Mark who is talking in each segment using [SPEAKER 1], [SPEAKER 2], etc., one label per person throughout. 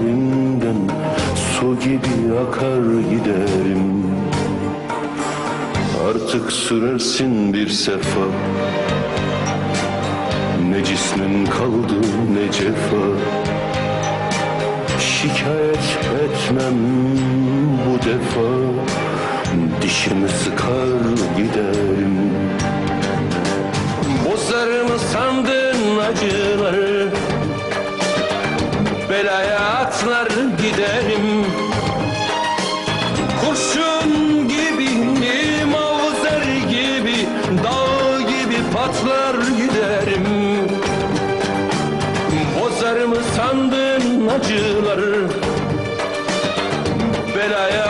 [SPEAKER 1] üzerinden Su gibi akar giderim. Artık sürersin bir sefa. Ne cismin kaldı ne cefa. Şikayet etmem bu defa. Dişimi sıkar giderim. Bozarımı sandın acıları. Belaya acıları. Belaya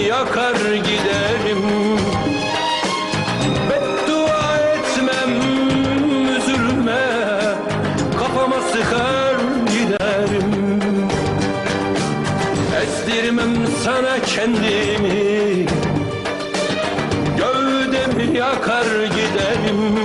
[SPEAKER 1] yakar giderim. Beddua etmem üzülme. Kafama sıkar giderim. Ezdirmem sana kendimi. Gövdemi yakar giderim